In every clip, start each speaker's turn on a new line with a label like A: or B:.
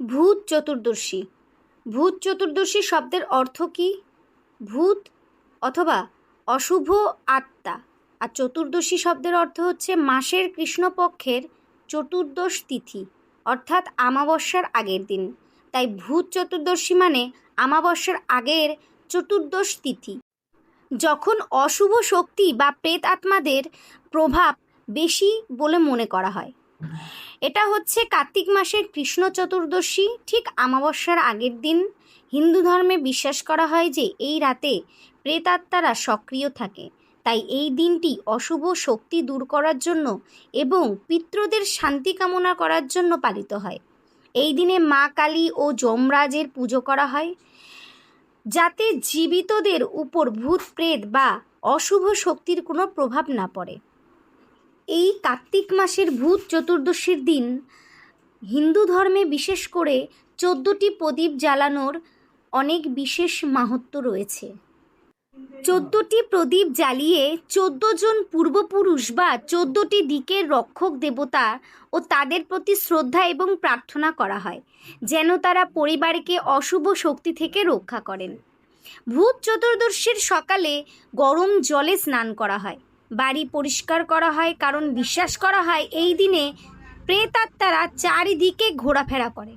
A: ভূত চতুর্দশী। ভূত চতুর্দশী শব্দের অর্থ কি? ভূত অথবা অশুভ আত্মা। আর চতুর্দশী শব্দের অর্থ হচ্ছে মাসের কৃষ্ণপক্ষের চতুর্দশ তিথি, অর্থাৎ আমাবস্যার আগের দিন। তাই ভূত চতুর্দশী মানে আমাবস্যার আগের চতুর্দশ তিথি। যখন অশুভ শক্তি বা প্রেত আত্মাদের প্রভাব বেশি বলে মনে করা হয়। এটা হচ্ছে কার্তিক মাসের কৃষ্ণ চতুর্দশী, ঠিক আমাবস্যার আগের দিন। হিন্দু ধর্মে বিশ্বাস করা হয় যে এই রাতে প্রেতাত্মারা সক্রিয় থাকে। তাই এই দিনটি অশুভ শক্তি দূর করার জন্য এবং পিতৃদের শান্তি কামনা করার জন্য পালিত হয়। এই দিনে মা কালী ও যমরাজের পুজো করা হয়। যাতে জীবিতদের উপর ভূত, প্রেত বা অশুভ শক্তির কোনো প্রভাব না পড়ে। এই কার্তিক মাসের ভূত চতুর্দশীর দিন হিন্দু ধর্মে বিশেষ করে চোদ্দোটি প্রদীপ জ্বালানোর অনেক বিশেষ মাহাত্ম্য রয়েছে। চোদ্দোটি প্রদীপ জ্বালিয়ে চোদ্দ জন পূর্বপুরুষ বা চোদ্দোটি দিকের রক্ষক দেবতা ও তাদের প্রতি শ্রদ্ধা এবং প্রার্থনা করা হয়, যেন তারা পরিবারকে অশুভ শক্তি থেকে রক্ষা করেন। ভূত চতুর্দশীর সকালে গরম জলে স্নান করা হয়। বাড়ি পরিষ্কার করা হয়, কারণ বিশ্বাস করা হয় এই দিনে প্রেতাত্মারা চারিদিকে ঘোরাফেরা করে।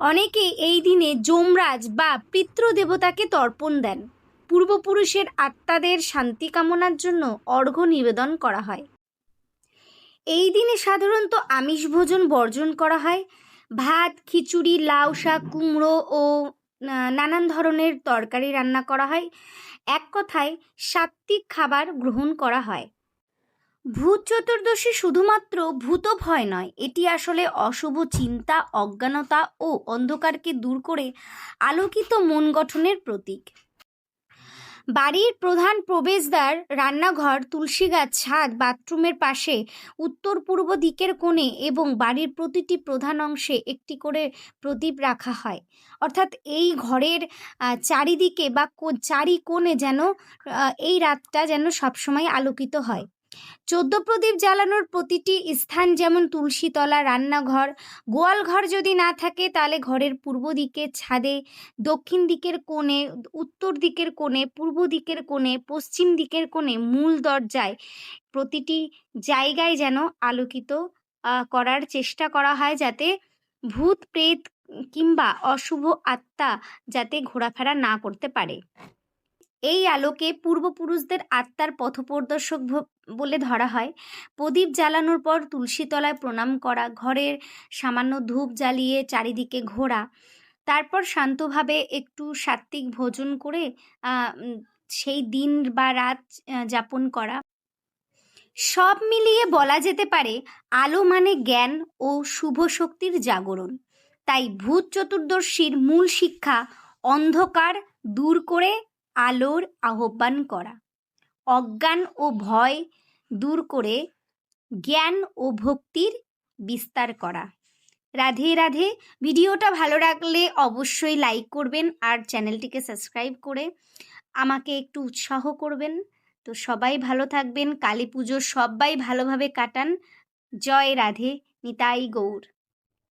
A: অনেকে এই দিনে যমরাজ বা পিতৃদেবতাকে তর্পণ দেন। পূর্বপুরুষের আত্মাদের শান্তি কামনার জন্য অর্ঘ্য নিবেদন করা হয়। এই দিনে সাধারণত আমিষ ভোজন বর্জন করা হয়। ভাত, খিচুড়ি, লাউ শাক, কুমড়ো ও নানান ধরনের তরকারি রান্না করা হয়। এক কথায় সাত্ত্বিক খাবার গ্রহণ করা হয়। ভূত চতুর্দশী শুধুমাত্র ভূত ভয় নয়, এটি আসলে অশুভ চিন্তা, অজ্ঞানতা ও অন্ধকারকে দূর করে আলোকিত মন গঠনের প্রতীক। বাড়ির প্রধান প্রবেশদ্বার, রান্নাঘর তুলসী গাছ ছাদ, বাথরুমের পাশে, উত্তর পূর্ব দিকের কোণে এবং বাড়ির প্রতিটি প্রধান অংশে একটি করে প্রদীপ রাখা হয়। অর্থাৎ এই ঘরের চারিদিকে বা চারি কোণে যেন এই রাতটা যেন সবসময় আলোকিত হয়। চোদ্দ প্রদীপ জ্বালানোর প্রতিটি স্থান যেমন তুলসীতলা, রান্নাঘর, গোয়ালঘর যদি না থাকে, তাহলে ঘরের পূর্ব দিকে ছাদে, দক্ষিণ দিকের কোণে, উত্তর দিকের কোণে, পূর্ব দিকের কোণে, পশ্চিম দিকের কোণে মূল দরজায় প্রতিটি জায়গায় যেন আলোকিত করার চেষ্টা করা হয় যাতে ভূত, প্রেত কিংবা অশুভ আত্মা যাতে ঘোরাফেরা না করতে পারে। এই আলোকে পূর্বপুরুষদের আত্মার পথপ্রদর্শক বলে ধরা হয়। প্রদীপ জ্বালানোর পর তুলসীতলায় প্রণাম করা, ঘরের সামান্য ধূপ জ্বালিয়ে চারিদিকে ঘোরা, তারপর শান্তভাবে একটু সাত্ত্বিক ভোজন করে সেই দিন বা রাত যাপন করা। সব মিলিয়ে বলা যেতে পারে, আলো মানে জ্ঞান ও শুভ শক্তির জাগরণ। তাই ভূত চতুর্দশীর মূল শিক্ষা, অন্ধকার দূর করে আলোর আহ্বান করা। অজ্ঞান ও ভয় দূর করে জ্ঞান ও ভক্তির বিস্তার করা। রাধে রাধে। ভিডিওটা ভালো লাগলে অবশ্যই লাইক করবেন আর চ্যানেলটিকে সাবস্ক্রাইব করে আমাকে একটু উৎসাহ করবেন। তো সবাই ভালো থাকবেন। কালী পুজো সবাই ভালোভাবে কাটান। জয় রাধে। নিতাই গৌর।